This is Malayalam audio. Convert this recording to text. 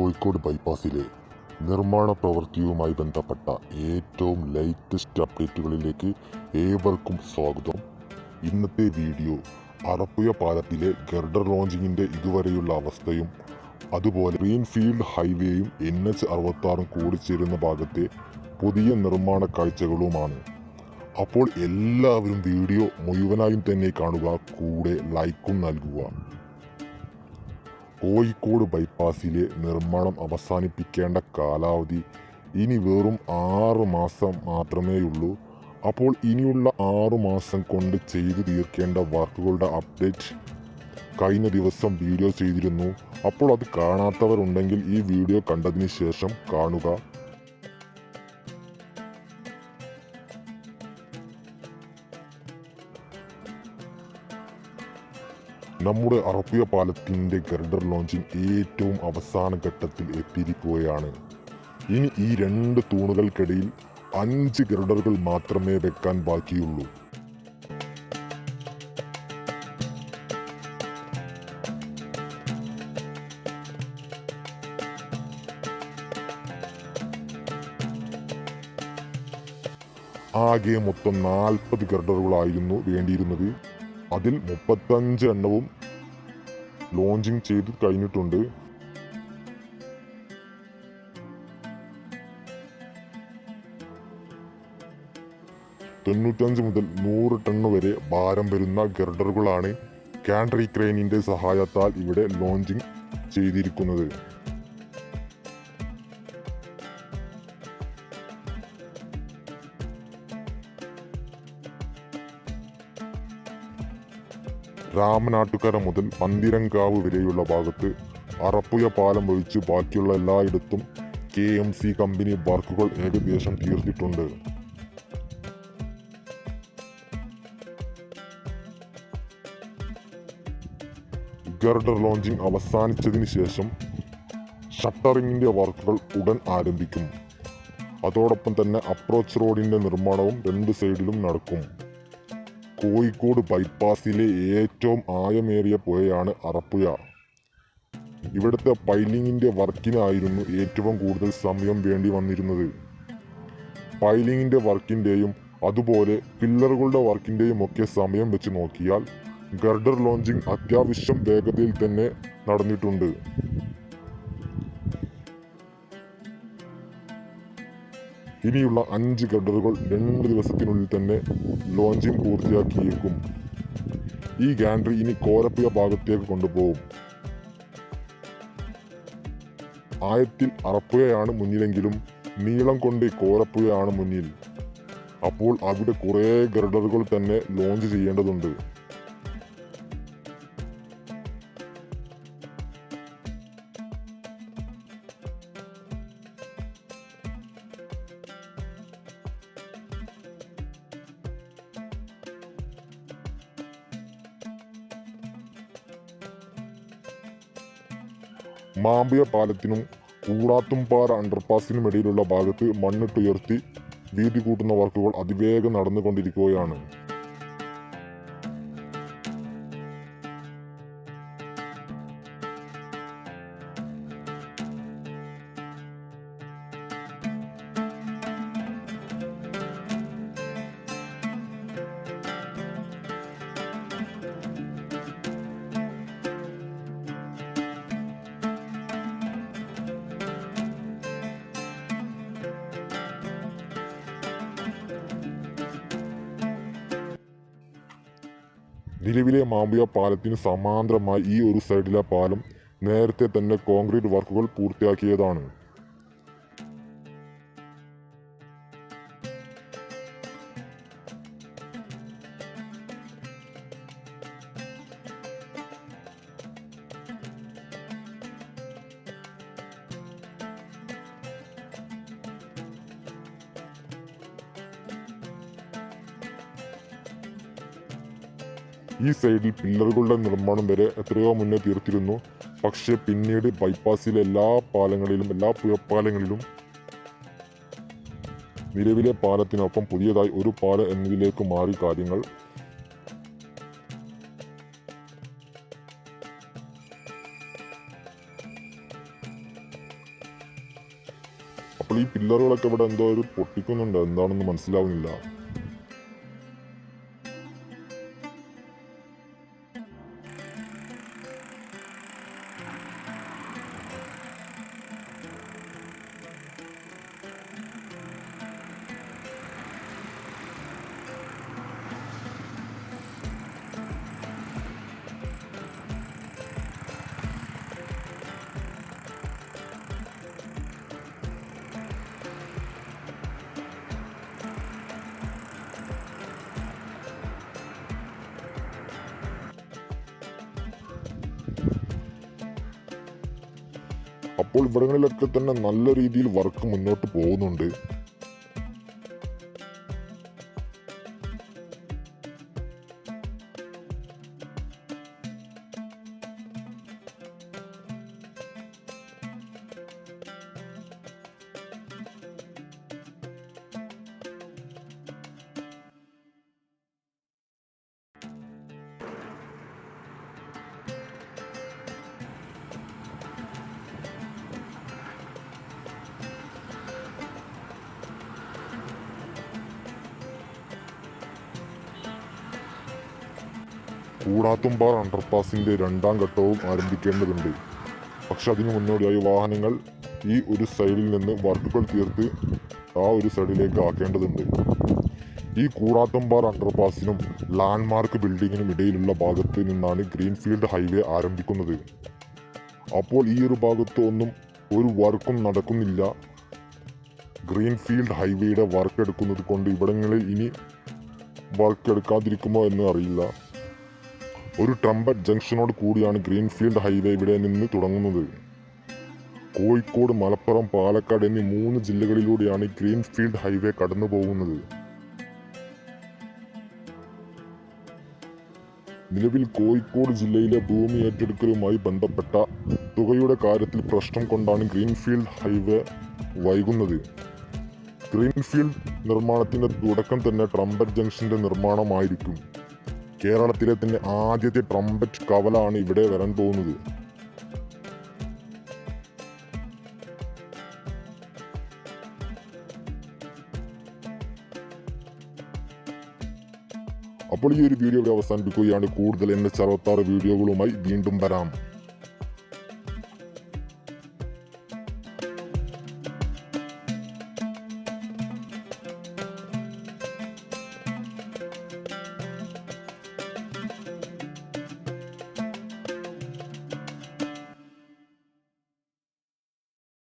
കോഴിക്കോട് ബൈപ്പാസിലെ നിർമ്മാണ പ്രവൃത്തിയുമായി ബന്ധപ്പെട്ട ഏറ്റവും ലേറ്റസ്റ്റ് അപ്ഡേറ്റുകളിലേക്ക് ഏവർക്കും സ്വാഗതം. ഇന്നത്തെ വീഡിയോ അറപ്പുയ പാലത്തിലെ ഗർഡർ ലോഞ്ചിങ്ങിന്റെ ഇതുവരെയുള്ള അവസ്ഥയും അതുപോലെ ഗ്രീൻഫീൽഡ് ഹൈവേയും എൻ എച്ച് അറുപത്താറും കൂടിച്ചേരുന്ന ഭാഗത്തെ പുതിയ നിർമ്മാണ കാഴ്ചകളുമാണ്. അപ്പോൾ എല്ലാവരും വീഡിയോ മുഴുവനായും തന്നെ കാണുക കൂടെ ലൈക്കും നൽകുക. കോഴിക്കോട് ബൈപ്പാസിലെ നിർമ്മാണം അവസാനിപ്പിക്കേണ്ട കാലാവധി ഇനി വെറും ആറു മാസം മാത്രമേയുള്ളൂ. അപ്പോൾ ഇനിയുള്ള ആറു മാസം കൊണ്ട് ചെയ്തു തീർക്കേണ്ട വർക്കുകളുടെ അപ്ഡേറ്റ് കഴിഞ്ഞ ദിവസം വീഡിയോ ചെയ്തിരുന്നു. അപ്പോൾ അത് കാണാത്തവരുണ്ടെങ്കിൽ ഈ വീഡിയോ കണ്ടതിന് ശേഷം കാണുക. നമ്മുടെ അറപ്പിയ പാലത്തിന്റെ ഗർഡർ ലോഞ്ചിങ് ഏറ്റവും അവസാന ഘട്ടത്തിൽ എത്തിയിരിക്കുകയാണ്. ഇനി ഈ രണ്ട് തൂണുകൾക്കിടയിൽ അഞ്ച് ഗർഡറുകൾ മാത്രമേ വെക്കാൻ ബാക്കിയുള്ളൂ. ആകെ മൊത്തം നാൽപ്പത് ഗർഡറുകളായിരുന്നു വേണ്ടിയിരുന്നത്. അതിൽ മുപ്പത്തഞ്ച് എണ്ണവും ലോഞ്ചിങ് ചെയ്ത് കഴിഞ്ഞിട്ടുണ്ട്. തൊണ്ണൂറ്റഞ്ച് മുതൽ നൂറ് ടൺ വരെ ഭാരം വരുന്ന ഗർഡറുകളാണ് കാൻഡ്രി ക്രെയിനിന്റെ സഹായത്താൽ ഇവിടെ ലോഞ്ചിങ് ചെയ്തിരിക്കുന്നത്. രാമനാട്ടുകര മുതൽ പന്തിരങ്കാവ് വരെയുള്ള ഭാഗത്ത് അറപ്പുയ പാലം ഒഴിച്ച് ബാക്കിയുള്ള എല്ലായിടത്തും കെ എം സി കമ്പനി വർക്കുകൾ ഏകദേശം തീർത്തിട്ടുണ്ട്. ഗർഡർ ലോഞ്ചിങ് അവസാനിച്ചതിന് ശേഷം ഷട്ടറിങ്ങിന്റെ വർക്കുകൾ ഉടൻ ആരംഭിക്കും. അതോടൊപ്പം തന്നെ അപ്രോച്ച് റോഡിന്റെ നിർമ്മാണവും രണ്ട് സൈഡിലും നടക്കും. കോഴിക്കോട് ബൈപ്പാസിലെ ഏറ്റവും ആയമേറിയ പുഴയാണ് അറപ്പുഴ. ഇവിടുത്തെ പൈലിങ്ങിന്റെ വർക്കിനായിരുന്നു ഏറ്റവും കൂടുതൽ സമയം വേണ്ടി വന്നിരുന്നത്. പൈലിങ്ങിന്റെ വർക്കിന്റെയും അതുപോലെ പില്ലറുകളുടെ വർക്കിന്റെയും ഒക്കെ സമയം വെച്ച് നോക്കിയാൽ ഗർഡർ ലോഞ്ചിങ് അത്യാവശ്യം വേഗതയിൽ തന്നെ നടന്നിട്ടുണ്ട്. ഇനിയുള്ള അഞ്ച് ഗഡറുകൾ രണ്ട് ദിവസത്തിനുള്ളിൽ തന്നെ ലോഞ്ചിങ് പൂർത്തിയാക്കിയേക്കും. ഈ ഗാൻഡ്രി ഇനി കോരപ്പുയ ഭാഗത്തേക്ക് കൊണ്ടുപോകും. ആയത്തിൽ അറപ്പുകയാണ് മുന്നിലെങ്കിലും നീളം കൊണ്ട് കോരപ്പുകയാണ് മുന്നിൽ. അപ്പോൾ അവിടെ കുറേ ഗർഡറുകൾ തന്നെ ലോഞ്ച് ചെയ്യേണ്ടതുണ്ട്. മാമ്പിയ പാലത്തിനും കൂടാത്തുംപാറ അണ്ടർപാസിനും ഇടയിലുള്ള ഭാഗത്ത് മണ്ണിട്ടുയർത്തി വീതി കൂട്ടുന്ന വർക്കുകൾ അതിവേഗം നടന്നുകൊണ്ടിരിക്കുകയാണ്. നിലവിലെ മാമ്പിയ പാലത്തിന് സമാന്തരമായി ഈ ഒരു സൈഡിലെ പാലം നേരത്തെ തന്നെ കോൺക്രീറ്റ് വർക്കുകൾ പൂർത്തിയാക്കിയതാണ്. ഈ സൈഡിൽ പില്ലറുകളുടെ നിർമ്മാണം വരെ എത്രയോ മുന്നേ തീർത്തിരുന്നു. പക്ഷേ പിന്നീട് ബൈപ്പാസിലെ എല്ലാ പാലങ്ങളിലും എല്ലാ പുഴപ്പാലങ്ങളിലും നിലവിലെ പാലത്തിനൊപ്പം പുതിയതായി ഒരു പാലം എന്നതിലേക്ക് മാറി കാര്യങ്ങൾ. അപ്പോൾ ഈ പില്ലറുകളൊക്കെ ഇവിടെ എന്തോ ഒരു പൊട്ടിക്കുന്നുണ്ട്. എന്താണെന്ന് മനസ്സിലാവുന്നില്ല. അപ്പോൾ ഇവിടങ്ങളിലൊക്കെ തന്നെ നല്ല രീതിയിൽ വർക്ക് മുന്നോട്ട് പോകുന്നുണ്ട്. കൂടാത്തുംപാറ അണ്ടർപാസിന്റെ രണ്ടാം ഘട്ടവും ആരംഭിക്കേണ്ടതുണ്ട്. പക്ഷെ അതിനു മുന്നോടിയായി വാഹനങ്ങൾ ഈ ഒരു സൈഡിൽ നിന്ന് വർക്കുകൾ തീർത്ത് ആ ഒരു സൈഡിലേക്ക് ആക്കേണ്ടതുണ്ട്. ഈ കൂടാത്തുംപാറ അണ്ടർപാസിനും ലാൻഡ്മാർക്ക് ബിൽഡിങ്ങിനും ഇടയിലുള്ള ഭാഗത്ത് നിന്നാണ് ഗ്രീൻഫീൽഡ് ഹൈവേ ആരംഭിക്കുന്നത്. അപ്പോൾ ഈ ഒരു ഭാഗത്ത് ഒന്നും ഒരു വർക്കും നടക്കുന്നില്ല. ഗ്രീൻഫീൽഡ് ഹൈവേയുടെ വർക്ക് എടുക്കുന്നത് കൊണ്ട് ഇവിടങ്ങളിൽ ഇനി വർക്ക് എടുക്കാതിരിക്കുമോ എന്ന് അറിയില്ല. ഒരു ട്രംപറ്റ് ജംഗ്ഷനോട് കൂടിയാണ് ഗ്രീൻഫീൽഡ് ഹൈവേ ഇവിടെ നിന്ന് തുടങ്ങുന്നത്. കോഴിക്കോട് മലപ്പുറം പാലക്കാട് എന്നീ മൂന്ന് ജില്ലകളിലൂടെയാണ് ഈ ഗ്രീൻഫീൽഡ് ഹൈവേ കടന്നു പോകുന്നത്. നിലവിൽ കോഴിക്കോട് ജില്ലയിലെ ഭൂമി ഏറ്റെടുക്കലുമായി ബന്ധപ്പെട്ട തുകയുടെ കാര്യത്തിൽ പ്രശ്നം കൊണ്ടാണ് ഗ്രീൻഫീൽഡ് ഹൈവേ വൈകുന്നത്. ഗ്രീൻഫീൽഡ് നിർമ്മാണത്തിന്റെ തുടക്കം തന്നെ ട്രംപറ്റ് ജംഗ്ഷന്റെ നിർമ്മാണമായിരിക്കും. കേരളത്തിലെ തന്നെ ആദ്യത്തെ ട്രംപറ്റ് കവലാണ് ഇവിടെ വരാൻ പോകുന്നത്. അപ്പോൾ ഈ ഒരു വീഡിയോ ഇവിടെ അവസാനിപ്പിക്കുകയാണ്. കൂടുതൽ എന്റെ അറുപത്താറ് വീഡിയോകളുമായി വീണ്ടും വരാം.